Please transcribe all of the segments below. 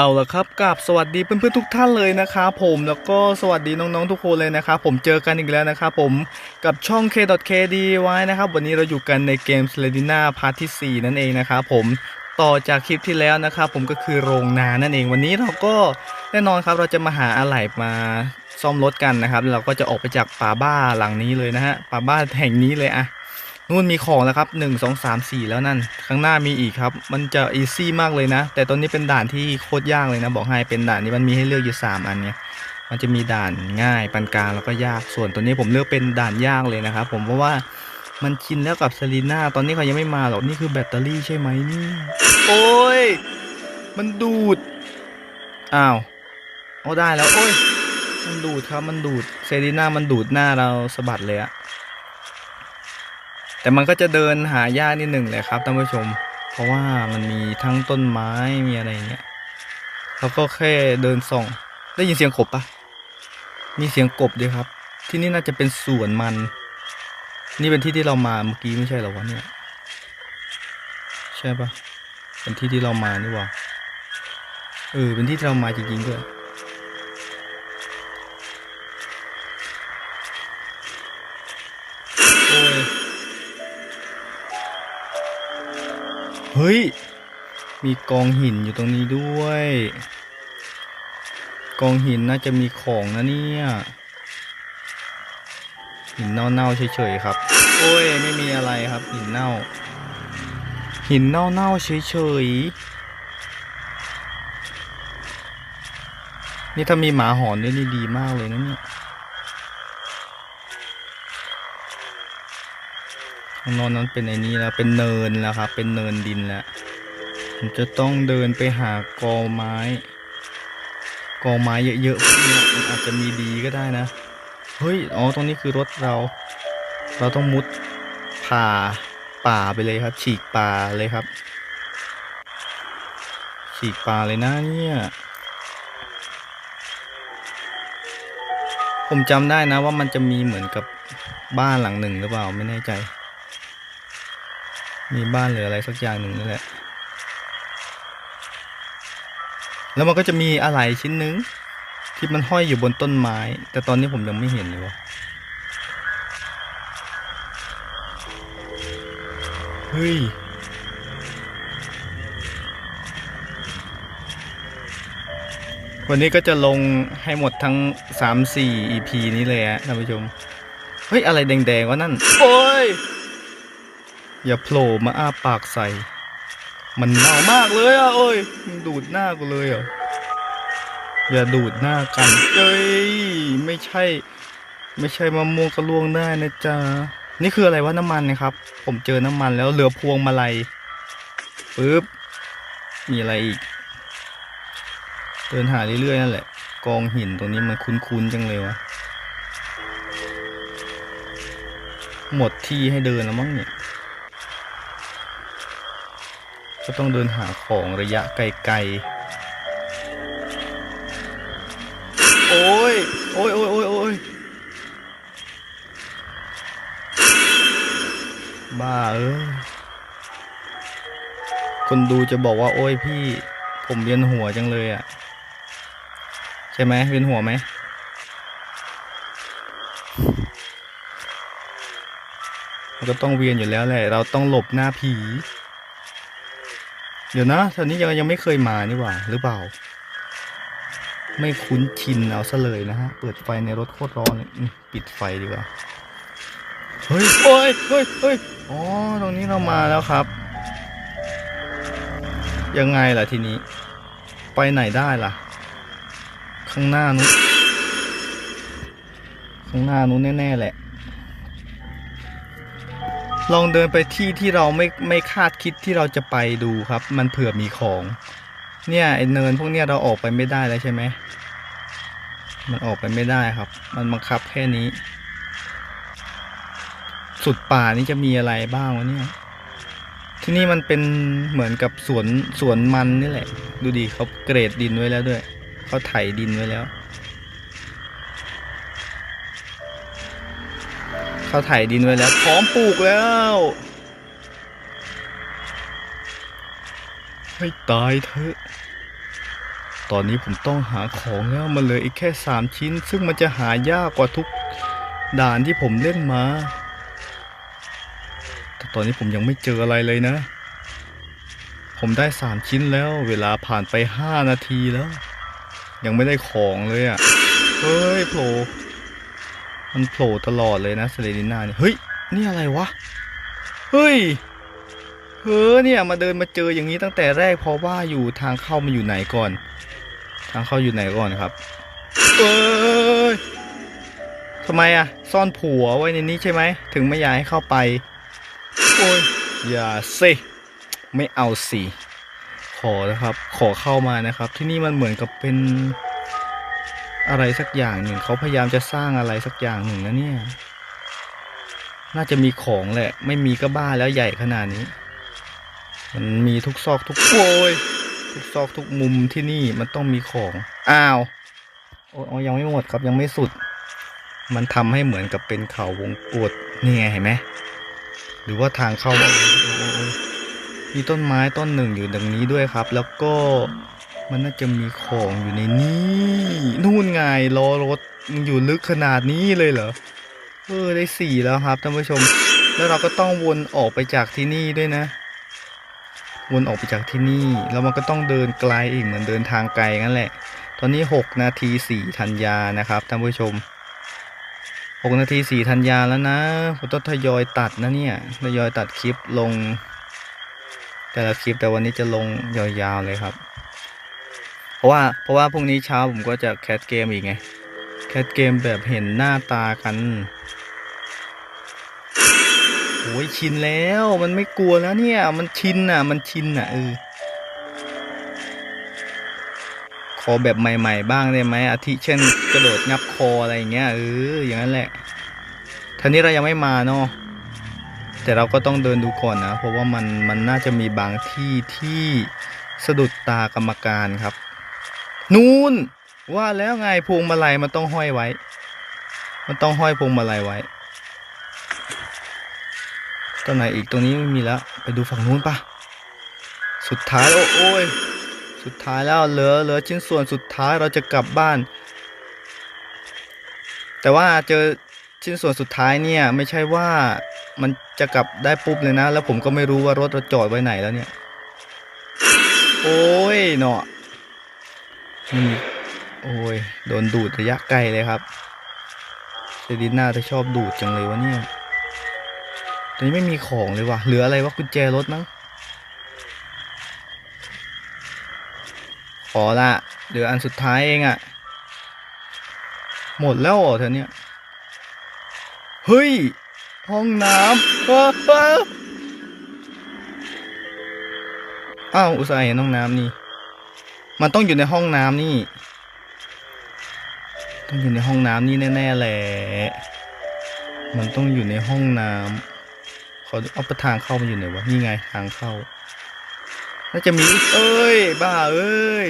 เอาละครับกับสวัสดีเพื่อนๆทุกท่านเลยนะครับผมแล้วก็สวัสดีน้องๆทุกคนเลยนะครับผมเจอกันอีกแล้วนะครับผมกับช่อง K.KD ไว้นะครับ วันนี้เราอยู่กันในเกม s l e d i n a พาร์ทที่ 4 นั่นเองนะครับผมต่อจากคลิปที่แล้วนะครับผมก็คือโรงนานั่นเองวันนี้เราก็แน่นอนครับเราจะมาหาอะไหล่มาซ่อมรถกันนะครับเราก็จะออกไปจากป่าบ้าหลังนี้เลยนะฮะป่าบ้าแห่งนี้เลยอะ นู่นมีของแล้วครับหนึ่งสองสามสี่แล้วนั่น ข้างหน้ามีอีกครับ มันจะอีซี่มากเลยนะ แต่ตอนนี้เป็นด่านที่โคตรยากเลยนะ บอกให้เป็นด่านนี้มันมีให้เลือกอยู่สามอันไงมันจะมีด่านง่ายปานกลางแล้วก็ยากส่วนตัวนี้ผมเลือกเป็นด่านยากเลยนะครับผมเพราะว่ามันชินแล้วกับเซรีน่าตอนนี้เขายังไม่มาหรอกนี่คือแบตเตอรี่ใช่ไหมนี่โอ้ยมันดูดอ้าวเอาได้แล้วโอ้ยมันดูดครับมันดูดเซรีน่ามันดูดหน้าเราสะบัดเลยอะ แต่มันก็จะเดินหายากนิดหนึ่งเลยครับท่านผู้ชม เพราะว่ามันมีทั้งต้นไม้มีอะไรเงี้ยเราก็แค่เดินส่อง ได้ยินเสียงกบปะมีเสียงกบด้วยครับ ที่นี่น่าจะเป็นสวนมัน นี่เป็นที่ที่เรามาเมื่อกี้ไม่ใช่หรอวะเนี่ยใช่ปะเป็นที่ที่เรามานี่หว่าเออเป็นที่ที่เรามาจริงๆด้วย ฮ้ย มีกองหินอยู่ตรงนี้ด้วย กองหินน่าจะมีของนะเนี่ย หินเน่าๆเฉยๆครับ โอ้ย ไม่มีอะไรครับ หินเน่า หินเน่าๆเฉยๆ นี่ถ้ามีหมาหอนด้วยนี่ดีมากเลยนะเนี่ยางนอกนั้นเป็นไอ้นี้แล้วเป็นเนินแล้วครับ เป็นเนินดินแล้วผมจะต้องเดินไปหากอไม้ กอไม้เยอะๆพวกเนี้ยมันอาจจะมีดีก็ได้นะ เฮ้ย อ๋อ ตรงนี้คือรถเรา เราต้องมุดผ่าป่าไปเลยครับ ฉีกป่าเลยครับ ฉีกป่าเลยนะเนี่ยผมจำได้นะว่ามันจะมีเหมือนกับบ้านหลังหนึ่งหรือเปล่าไม่แน่ใจ มีบ้านหรืออะไรสักอย่างหนึ่งนี่แหละ แล้วมันก็จะมีอะไรชิ้นหนึ่งที่มันห้อยอยู่บนต้นไม้ แต่ตอนนี้ผมยังไม่เห็นเลยวะเฮ้ยวันนี้ก็จะลงให้หมดทั้ง 3-4 EP นี้เลยฮะท่านผู้ชม เฮ้ย อะไรแดงๆวะนั่น โอ้ย อย่าโผล่มาอ้าปากใส่ มันเน่ามากเลยอะโอ้ยมึงดูดหน้ากูเลยเหรออย่าดูดหน้ากันเอ้ยไม่ใช่ ไม่ใช่มะม่วงกระลวงได้นะจ๊ะนี่คืออะไรวะน้ำมันนะครับ ผมเจอน้ำมันแล้วเหลือพวงมาลัยปึ๊บมีอะไรอีก เดินหาเรื่อยๆนั่นแหละ กองหินตรงนี้มันคุ้นๆจังเลยวะหมดที่ให้เดินแล้วมั้งเนี่ย ก็ต้องเดินหาของระยะไกลๆ โอ้ย โอ้ยโอ้ยโอ้ยโอ้ยบ้าเออ คนดูจะบอกว่า โอ้ยพี่ ผมเวียนหัวจังเลยอะ่ะ ใช่ไหมเวียนหัวไหมมันก็ต้องเวียนอยู่แล้วแหละ เราต้องหลบหน้าผี เดี๋ยวนะแถวนี้ยังยังไม่เคยมานี่หว่า หรือเปล่า ไม่คุ้นชินเอาซะเลยนะฮะ เปิดไฟในรถโคตรร้อนเลยอืมปิดไฟดีกว่า เฮ้ยโอ้ยเฮ้ยเฮ้ยอ๋อ ตรงนี้เรามาแล้วครับ ยังไงล่ะทีนี้ ไปไหนได้ล่ะ ข้างหน้านู้นข้างหน้านู้นแน่ ๆ แหละ ลองเดินไปที่ที่เราไม่ไม่คาดคิดที่เราจะไปดูครับ มันเผื่อมีของ เนี่ยไอเนินพวกเนี้ยเราออกไปไม่ได้แล้วใช่ไหมมันออกไปไม่ได้ครับ มันบังคับแค่นี้ สุดป่านี่จะมีอะไรบ้างวะเนี่ย ที่นี่มันเป็นเหมือนกับสวนสวนมันนี่แหละ ดูดิเขาเกรดดินไว้แล้วด้วยเขาไถดินไว้แล้ว เขาไถดินไว้แล้ว พร้อมปลูกแล้วให้ตายเถอะ ตอนนี้ผมต้องหาของแล้วมันเลยอีกแค่สามชิ้น ซึ่งมันจะหายากกว่าทุกด่านที่ผมเล่นมา แต่ตอนนี้ผมยังไม่เจออะไรเลยนะ ผมได้สามชิ้นแล้ว เวลาผ่านไปห้านาทีแล้ว ยังไม่ได้ของเลยอะ่ะ เฮ้ยโผล่ มันโผล่ตลอดเลยนะเซเลนิน่าเนี่ยเฮ้ยนี่อะไรวะเฮ้ยเฮ้อเนี่ยมาเดินมาเจออย่างนี้ตั้งแต่แรกเพราะว่าอยู่ทางเข้ามันอยู่ไหนก่อน ทางเข้าอยู่ไหนก่อนครับเอ้ยทำไมอะซ่อนผัวไว้ในนี้ใช่ไหมถึงไม่อยากให้เข้าไปโอ้ยอย่าสิไม่เอาสิขอนะครับ ขอเข้ามานะครับ ที่นี่มันเหมือนกับเป็น อะไรสักอย่างหนึ่งเขาพยายามจะสร้างอะไรสักอย่างหนึ่งนะเนี่ย น่าจะมีของแหละ ไม่มีก็บ้าแล้วใหญ่ขนาดนี้ มันมีทุกซอกทุกโอยทุกซอกทุกมุมที่นี่มันต้องมีของอ้าวโอ้ยยังไม่หมดครับยังไม่สุด มันทำให้เหมือนกับเป็นเขาวงกดนี่ไงเห็นไหมหรือว่าทางเข้ามีต้นไม้ต้นหนึ่งอยู่ดังนี้ด้วยครับ แล้วก็ มันน่าจะมีของอยู่ในนี้นู่นไงล้อรถมันอยู่ลึกขนาดนี้เลยเหรอเออได้สี่แล้วครับท่านผู้ชม แล้วเราก็ต้องวนออกไปจากที่นี่ด้วยนะ วนออกไปจากที่นี่ แล้วมันก็ต้องเดินไกลอีกเหมือนเดินทางไกลงั้นแหละ ตอนนี้6นาที4ธันยานะครับท่านผู้ชม6นาที4ธันยาแล้วนะผมต้องทยอยตัดนะเนี่ยทยอยตัดคลิปลง แต่ละคลิปแต่วันนี้จะลงยาวๆเลยครับ เพราะว่าเพราะว่าพรุ่งนี้เช้าผมก็จะแคสเกมอีกไง แคสเกมแบบเห็นหน้าตากันโอ้ยชินแล้วมันไม่กลัวแล้วเนี่ย มันชินอะ มันชินอะเออขอแบบใหม่ๆบ้างได้ไหมอาทิเช่นกระโดดงับคออะไรอย่างเงี้ยเอออย่างนั้นแหละท่านี้เรายังไม่มาเนาะแต่เราก็ต้องเดินดูก่อนนะ เพราะว่ามันมันน่าจะมีบางที่ที่สะดุดตากรรมการครับ นู่นว่าแล้วไงพวงมาลัยมันต้องห้อยไว้ มันต้องห้อยพวงมาลัยไว้ตรงไหนอีกตรงนี้ไม่มีแล้ว ไปดูฝั่งนู้นปะสุดท้ายโอ้โอยสุดท้ายแล้วเหลือเหลือชิ้นส่วนสุดท้ายเราจะกลับบ้าน แต่ว่าเจอชิ้นส่วนสุดท้ายเนี่ยไม่ใช่ว่ามันจะกลับได้ปุ๊บเลยนะ แล้วผมก็ไม่รู้ว่ารถเราจอดไว้ไหนแล้วเนี่ย โอ้ยเนาะ นี่โอ้ย โดนดูดระยะไกลเลยครับเซดิน่าจะชอบดูดจังเลยวะเนี่ยตอนนี้ไม่มีของเลยว่ะ เหลืออะไรวะกุญแจรถมั้ง ขอละเหลืออันสุดท้ายเองอะ่ะ หมดแล้วเหรอเธอเนี่ย เฮ้ย ห้องน้ำอ้าวอ้าวอ้าวอุตส่าห์เห็นห้องน้ำนี่ มันต้องอยู่ในห้องน้ำนี่ ต้องอยู่ในห้องน้ำนี่แน่ๆแหละมันต้องอยู่ในห้องน้ำขอเอาไปทางเข้ามันอยู่ไหนวะนี่ไงทางเข้า น่าจะมีเอ้ย บ้าเอ้ย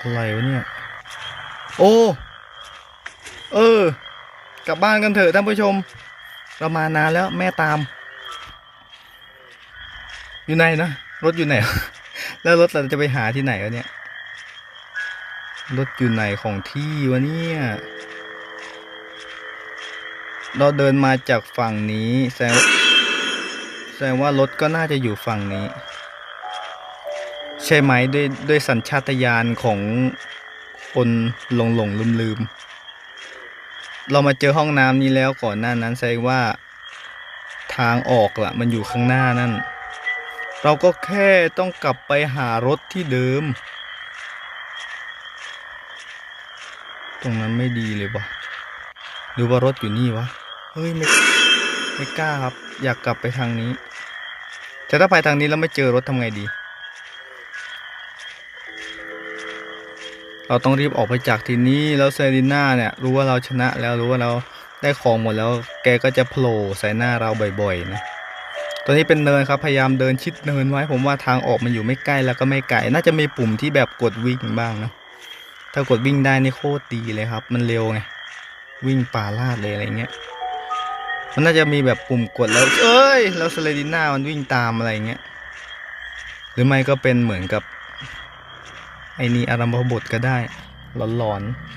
อะไรวะเนี่ย โอ้ เออ กลับบ้านกันเถอะท่านผู้ชม เรามานานแล้วแม่ตาม อยู่ไหนนะรถอยู่ไหน แล้วรถเราจะไปหาที่ไหนวะเนี่ย รถอยู่ไหนของที่วะเนี่ย เราเดินมาจากฝั่งนี้ แสดงว่าแสดงว่ารถก็น่าจะอยู่ฝั่งนี้ ใช่ไหมด้วยด้วยสัญชาตญาณของคนหลงหลงลืมลืมเรามาเจอห้องน้ำนี้แล้วก่อนหน้านั้นแสดงว่าทางออกล่ะ มันอยู่ข้างหน้านั่น เราก็แค่ต้องกลับไปหารถที่เดิม ตรงนั้นไม่ดีเลยวะหรือว่ารถอยู่นี่วะ เฮ้ยไม่ไม่กล้าครับ อยากกลับไปทางนี้ แต่ถ้าไปทางนี้แล้วไม่เจอรถทำไงดี เราต้องรีบออกไปจากที่นี้แล้วเซรีน่าเนี่ยรู้ว่าเราชนะแล้วรู้ว่าเราได้ของหมดแล้ว แกก็จะโผล่ใส่หน้าเราบ่อยๆนะ ตอนนี้เป็นเนินครับ พยายามเดินชิดเนินไว้ ผมว่าทางออกมันอยู่ไม่ใกล้แล้วก็ไม่ไกล น่าจะมีปุ่มที่แบบกดวิ่งบ้างนะ ถ้ากดวิ่งได้นี่โคตรดีเลยครับ มันเร็วไง วิ่งป่าลาดเลยอะไรเงี้ย มันน่าจะมีแบบปุ่มกดแล้ว เอ้ย แล้วสเลดิน่ามันวิ่งตามอะไรเงี้ย หรือไม่ก็เป็นเหมือนกับไอ้นี่อารัมพบทก็ได้ หลอนๆ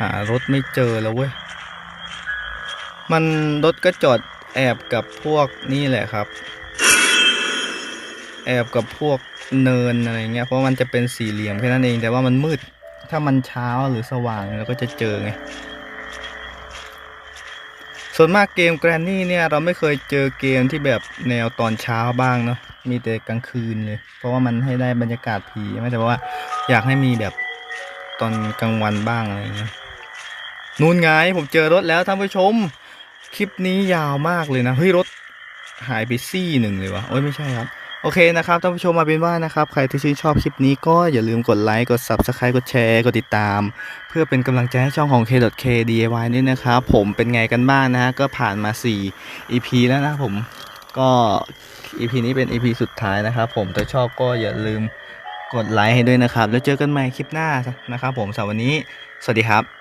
หารถไม่เจอแล้วเว้ย มันรถก็จอดแอบกับพวกนี่แหละครับ แอบกับพวกเนินอะไรเงี้ยเพราะมันจะเป็นสี่เหลี่ยมแค่นั้นเองแต่ว่ามันมืดถ้ามันเช้าหรือสว่างเราก็จะเจอไงส่วนมากเกมแกรนนี่เนี่ยเราไม่เคยเจอเกมที่แบบแนวตอนเช้าบ้างเนาะมีแต่กลางคืนเลย เพราะว่ามันให้ได้บรรยากาศผีไม่แต่ว่าอยากให้มีแบบตอนกลางวันบ้างอะไรเงี้ยนู่นไงผมเจอรถแล้วท่านผู้ชม คลิปนี้ยาวมากเลยนะเฮ้ยรถหายไปซี่หนึ่งเลยวะโอ้ยไม่ใช่ครับ โอเคนะครับท่านผู้ชมมาเป็นว่านะครับ ใครที่ชื่นชอบคลิปนี้ก็อย่าลืมกดไลค์กด Subscribe กดแชร์กดติดตาม เพื่อเป็นกำลังใจให้ช่องของ K.K DIY ด้วยนะครับ ผมเป็นไงกันบ้างนะฮะก็ผ่านมา 4 EP แล้วนะผมก็ EP นี้เป็น EP สุดท้ายนะครับ ผมถ้าชอบก็อย่าลืมกดไลค์ให้ด้วยนะครับ แล้วเจอกันใหม่คลิปหน้านะครับ ผมสำหรับวันนี้ สวัสดีครับ